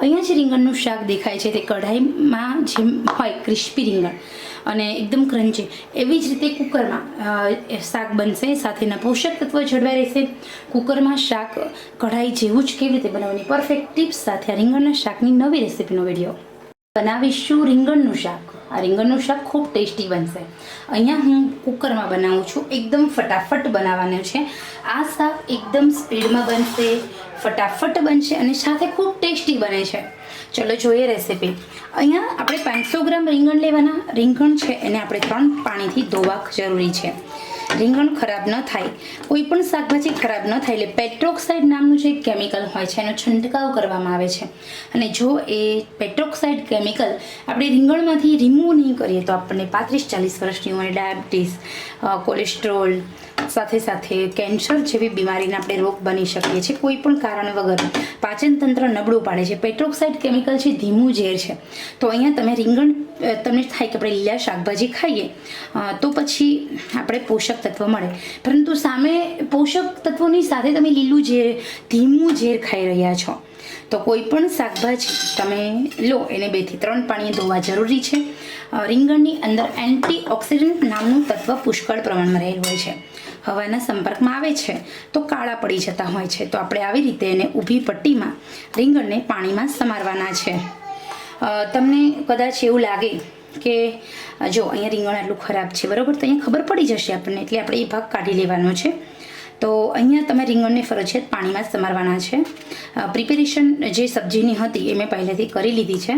અહીંયા જે રીંગણનું શાક દેખાય છે તે કઢાઈમાં જેમ હોય, ક્રિસ્પી રીંગણ. અને એકદમ ક્રંચી એવી જ રીતે કુકરમાં શાક બનશે, સાથેના પોષક તત્વો જળવાઈ રહેશે. કુકરમાં શાક કઢાઈ જેવું જ કેવી રીતે બનાવવાની પરફેક્ટ ટિપ્સ સાથે આ રીંગણના શાકની નવી રેસીપીનો વીડિયો બનાવીશું રીંગણનું શાક. આ રીંગણનું શાક ખૂબ ટેસ્ટી બનશે. અહીંયા હું કુકરમાં બનાવું છું, એકદમ ફટાફટ બનાવવાનું છે. આ શાક એકદમ સ્પીડમાં બનશે, ફટાફટ બનશે અને સાથે ખૂબ ટેસ્ટી બને છે. ચલો જોઈએ રેસીપી. અહીંયા આપણે પાંચસો ગ્રામ રીંગણ લેવાના. રીંગણ છે એને આપણે ત્રણ પાણીથી ધોવા જરૂરી છે. રીંગણ ખરાબ ન થાય. કોઈ પણ શાકભાજી ખરાબ ન થાય એટલે પેટ્રોક્સાઇડ નામનું જે કેમિકલ હોય છે એનો છંટકાવ કરવામાં આવે છે. અને જો એ પેટ્રોક્સાઇડ કેમિકલ આપણે રીંગણમાંથી રિમૂવ નહીં કરીએ તો આપણને પાંત્રીસ ચાલીસ વર્ષની ઉંમરે ડાયાબિટીસ કોલેસ્ટ્રોલ સાથે સાથે કેન્સર જેવી બીમારીના આપણે રોગ બની શકીએ છીએ કોઈ પણ કારણ વગર. પાચન તંત્ર નબળું પાડે છે. પેટ્રોક્સાઇડ કેમિકલ છે, ધીમું ઝેર છે. તો અહીંયા તમે રીંગણ તમને થાય કે આપણે લીલા શાકભાજી ખાઈએ તો પછી આપણે પોષક તત્વ મળે. પરંતુ સામે પોષક તત્વોની સાથે તમે લીલું ઝેર, ધીમું ઝેર ખાઈ રહ્યા છો. તો કોઈ પણ શાકભાજી તમે લો, એને બેથી ત્રણ પાણીએ ધોવા જરૂરી છે. રીંગણની અંદર એન્ટી ઓક્સિડન્ટ નામનું તત્વ પુષ્કળ પ્રમાણમાં રહેલું હોય છે. હવાના સંપર્કમાં આવે છે, તો કાળા પડી જતા હોય છે. તો આપણે આવી રીતે એને ઊભી પટ્ટીમાં, રીંગણને પાણીમાં સમારવાના છે. તમને કદાચ એવું લાગે કે, જો અહીંયા રીંગણ આટલું ખરાબ છે, બરાબર? તો અહીંયા ખબર પડી જશે આપણને, એટલે આપણે એ ભાગ કાઢી લેવાનો છે. તો અહીંયા તમે રીંગણને ફરજિયાત પાણીમાં સમારવાના છે. પ્રિપેરેશન જે સબ્જીની હતી એ મેં પહેલેથી કરી લીધી છે.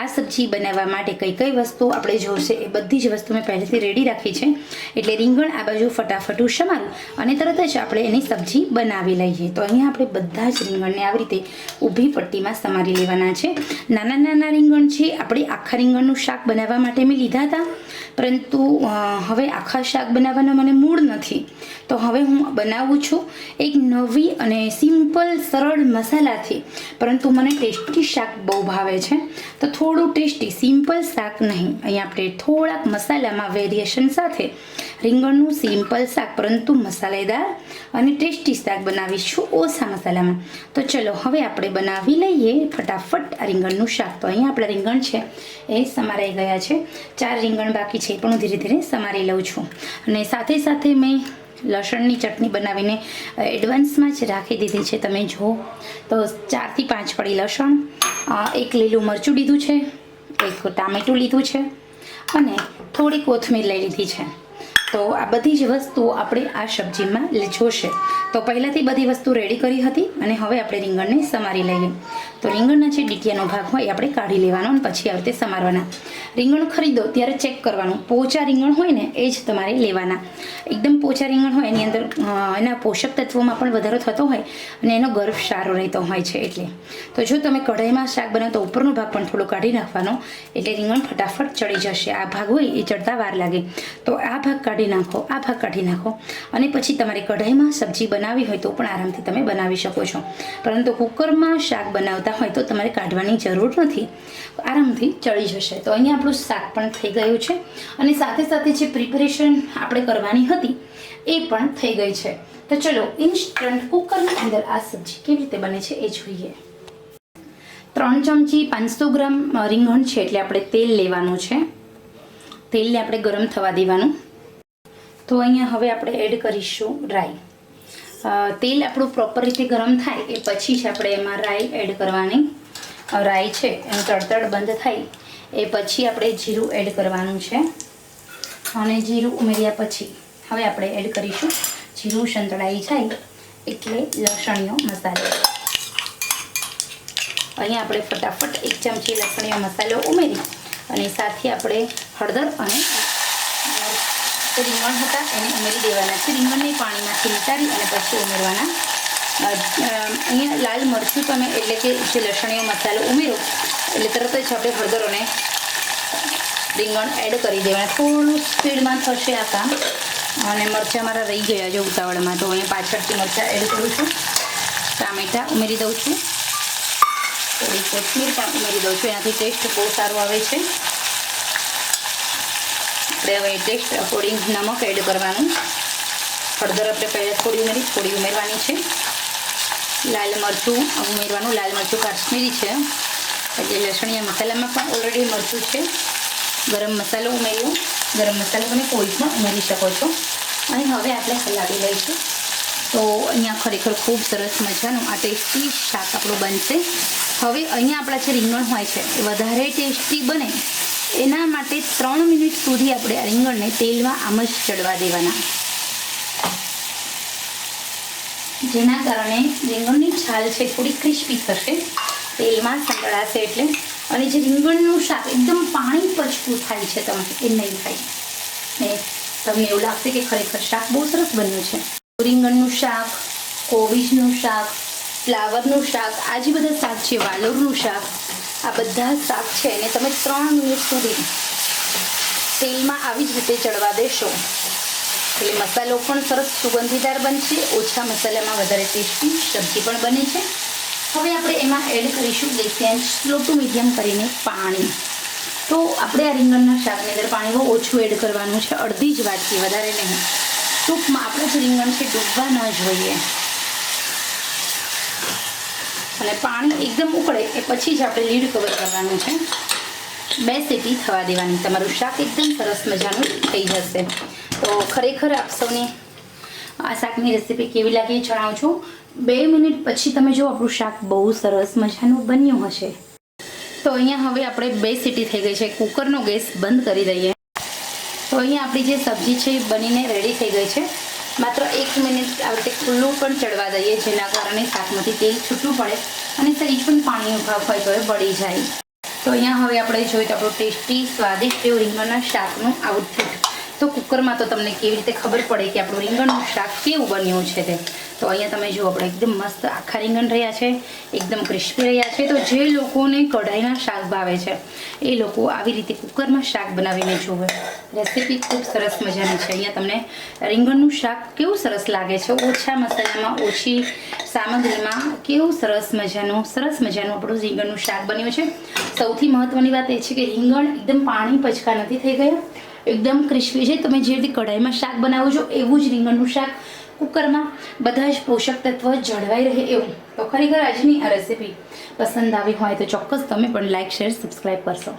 આ સબ્જી બનાવવા માટે કઈ કઈ વસ્તુ આપણે જોશે એ બધી જ વસ્તુ મેં પહેલેથી રેડી રાખી છે. એટલે રીંગણ આ બાજુ ફટાફટ સમારું અને તરત જ આપણે એની સબ્જી બનાવી લઈએ. તો અહીંયા આપણે બધા જ રીંગણને આવી રીતે ઊભી પટ્ટીમાં સમારી લેવાના છે. નાના નાના રીંગણ છે, આપણે આખા રીંગણનું શાક બનાવવા માટે મેં લીધા હતા. પરંતુ હવે આખા શાક બનાવવાનો મને મૂડ નથી. તો હવે હું બનાવું છું એક નવી અને સિમ્પલ સરળ મસાલાથી. પરંતુ મને ટેસ્ટી શાક બહુ ભાવે છે. તો થોડું ટેસ્ટી સિમ્પલ શાક નહીં. અહીંયા આપણે થોડાક મસાલામાં વેરિએશન સાથે રીંગણનું સિમ્પલ શાક, પરંતુ મસાલેદાર અને ટેસ્ટી શાક બનાવીશું ઓછા મસાલામાં. તો ચલો, હવે આપણે બનાવી લઈએ ફટાફટ આ રીંગણનું શાક. તો અહીંયા આપણા રીંગણ છે. એ સમારાઈ ગયા છે. ચાર રીંગણ બાકી છે. પણ હું ધીરે ધીરે સમારી લઉં છું. અને સાથે સાથે મેં લસણની ચટણી બનાવીને એડવાન્સમાં જ રાખી દીધી છે, તમે જુઓ. તો ચારથી પાંચ પડી લસણ એક લીલું મરચું લીધું છે, એક ટામેટું લીધું છે અને થોડી કોથમીર લઈ લીધી છે. તો આ બધી જ વસ્તુઓ આપણે આ સબ્જીમાં જોશે તો પહેલાંથી બધી વસ્તુ રેડી કરી હતી અને હવે આપણે રીંગણને સમારી લઈએ. તો રીંગણના જે ડીટીયાનો ભાગ હોય એ આપણે કાઢી લેવાનો અને પછી આવી રીતે સમારવાના. રીંગણ ખરીદો ત્યારે ચેક કરવાનું. પોચા રીંગણ હોય ને એ જ તમારે લેવાના. એકદમ પોચા રીંગણ હોય એની અંદર એના પોષક તત્વોમાં પણ વધારો થતો હોય અને એનો ગર્ભ સારો રહેતો હોય છે એટલે. તો જો તમે કઢાઈમાં શાક બનાવો તો ઉપરનો ભાગ પણ થોડો કાઢી નાખવાનો. એટલે રીંગણ ફટાફટ ચડી જશે. આ ભાગ હોય એ ચડતા વાર લાગે. તો આ ભાગ કાઢી નાખો, આ ભાગ કાઢી નાખો અને પછી તમારે કઢાઈમાં સબ્જી બનાવી હોય તો પણ આરામથી તમે બનાવી શકો છો. પરંતુ કુકરમાં શાક બનાવતા હોય તો તમારે કાઢવાની જરૂર નથી. આરામથી ચડી જશે. તો અહીંયા આપણું શાક પણ થઈ ગયું છે અને સાથે સાથે જે પ્રિપેરેશન આપણે કરવાની હતી એ પણ થઈ ગઈ છે. તો ચલો ઇન્સ્ટન્ટ કુકરની અંદર આ સબ્જી કેવી રીતે બને છે એ જોઈએ. ત્રણ ચમચી પાંચસો ગ્રામ રીંગણ છે એટલે આપણે તેલ લેવાનું છે. તેલને આપણે ગરમ થવા દેવાનું. તો અહીંયા હવે આપણે એડ કરીશું રાઈ તેલ આપણું પ્રોપર રીતે ગરમ થાય એ પછી જ આપણે એમાં રાઈ એડ કરવાની. રાઈ છે, એનું તડતડ બંધ થાય એ પછી આપણે જીરું એડ કરવાનું છે. અને જીરું ઉમેર્યા પછી હવે આપણે એડ કરીશું જીરું સંતળાઈ જાય એટલે લસણીયો મસાલો. અહીંયા આપણે ફટાફટ એક ચમચી લસણીયો મસાલો ઉમેરી અને સાથે આપણે હળદર અને જે રીંગણ હતા, એને ઉમેરી દેવાના છે. રીંગણને પાણીમાંથી નિતારી અને પછી ઉમેરવાના. અહીંયા લાલ મરચું તમે એટલે કે જે લસણીયો મસાલો ઉમેરો, એટલે તરત જ આપણે હળદરોને રીંગણ એડ કરી દેવાના. થોડું સ્પીડમાં થશે આ કામ. અને મરચાં મારા રહી ગયા જો ઉતાવળમાં, તો અહીંયા પાછળથી મરચાં એડ કરું છું. ટામેટાં ઉમેરી દઉં છું. થોડી કોથમીર પણ ઉમેરી દઉં છું. એનાથી ટેસ્ટ બહુ સારો આવે છે. આપણે હવે ટેસ્ટ અકોર્ડિંગ નમક એડ કરવાનું. હળદર આપણે પહેલાં થોડી ઉમેરી થોડી ઉમેરવાની છે. લાલ મરચું ઉમેરવાનું. લાલ મરચું કાશ્મીરી છે. એટલે લસણીયા મસાલામાં પણ ઓલરેડી મરચું છે. ગરમ મસાલો ઉમેર્યો. ગરમ મસાલો તમે કોઈ પણ ઉમેરી શકો છો. અને હવે આપણે હલાવી લઈશું. તો અહીંયા ખરેખર ખૂબ સરસ મજાનું આ ટેસ્ટી શાક આપણું બનશે. હવે અહીંયા આપણા જે રીંગણ હોય છે, એ વધારે ટેસ્ટી બને. એના માટે ત્રણ મિનિટ સુધી આપણે આ રીંગણને તેલમાં આમ જ ચડવા દેવાના. જેના કારણે રીંગણની છાલ છે થોડી ક્રિસ્પી થશે, તેલમાં સંકળાશે એટલે, અને જે રીંગણનું શાક એકદમ પાણી પચકું થાય છે તમે એ નહીં થાય. ને તમને એવું લાગશે કે ખરેખર શાક બહુ સરસ બન્યું છે. રીંગણનું શાક, કોબીજનું શાક, ફ્લાવરનું શાક, આ જે બધા શાક છે, વાલોરનું શાક આ બધા શાક છે એને તમે ત્રણ મિનિટ સુધી તેલમાં આવી જ રીતે ચડવા દેશો. એટલે મસાલો પણ સરસ સુગંધીદાર બનશે, ઓછા મસાલામાં વધારે ટેસ્ટી સબ્જી પણ બને છે. હવે આપણે એમાં એડ કરીશું ગેસની આંચ સ્લો ટુ મીડિયમ કરીને પાણી. તો આપણે આ રીંગણના શાકની અંદર પાણી બહુ ઓછું એડ કરવાનું છે, અડધી જ વાટકી, વધારે નહીં. ટૂંકમાં આપણે જ રીંગણ છે, ડૂબવા ન જોઈએ. અને પાણી એકદમ ઉકળે એ પછી જ આપણે લીડ કવર કરવાનું છે. બે સીટી થવા દેવાની. તમારું શાક એકદમ સરસ મજાનું થઈ જશે. તો ખરેખર આપ સૌને આ શાકની રેસીપી કેવી લાગી જણાવું છું બે મિનિટ પછી તમે જો આપણું શાક બહુ સરસ મજાનું બન્યું હશે. તો અહીંયા હવે આપણે બે સીટી થઈ ગઈ છે. કુકરનો ગેસ બંધ કરી દઈએ. તો અહીંયા આપણી જે સબ્જી છે એ બનીને રેડી થઈ ગઈ છે. માત્ર એક મિનિટ આ રીતે ખુલ્લું પણ ચડવા દઈએ, જેના કારણે શાકમાંથી તેલ છૂટું પડે અને સહેજ પણ પાણીનો ભાવ હોય તો બળી જાય. તો અહીંયા હવે આપણે જોઈએ તો આપણું ટેસ્ટી, સ્વાદિષ્ટ એવું રીંગણના શાકનું આઉટપુટ તો કુકરમાં તો તમને કેવી રીતે ખબર પડે કે આપણું રીંગણનું શાક કેવું બન્યું છે તે? તો અહીંયા તમે જુઓ, આપણે એકદમ મસ્ત આખા રીંગણ રહ્યા છે, એકદમ ક્રિસ્પી રહ્યા છે. તો જે લોકોને કઢાઈના શાક ભાવે છે, એ લોકો આવી રીતે કુકરમાં શાક બનાવીને જુએ રેસીપી ખૂબ સરસ મજાની છે. અહીંયા તમને રીંગણનું શાક કેવું સરસ લાગે છે? ઓછા મસાલામાં, ઓછી સામગ્રીમાં કેવું સરસ મજાનું સરસ મજાનું આપણું રીંગણનું શાક બન્યું છે? સૌથી મહત્ત્વની વાત એ છે કે રીંગણ એકદમ પાણી પચકા નથી થઈ ગયા. એકદમ ક્રિસ્પી છે. તમે જે રીતે કઢાઈમાં શાક બનાવો છો, એવું જ રીંગણનું શાક કુકરમાં બધા જ પોષક તત્વ જળવાઈ રહે એવું. તો ખરેખર આજની આ રેસીપી પસંદ આવી હોય તો ચોક્કસ તમે પણ લાઇક શેર સબસ્ક્રાઈબ કરશો.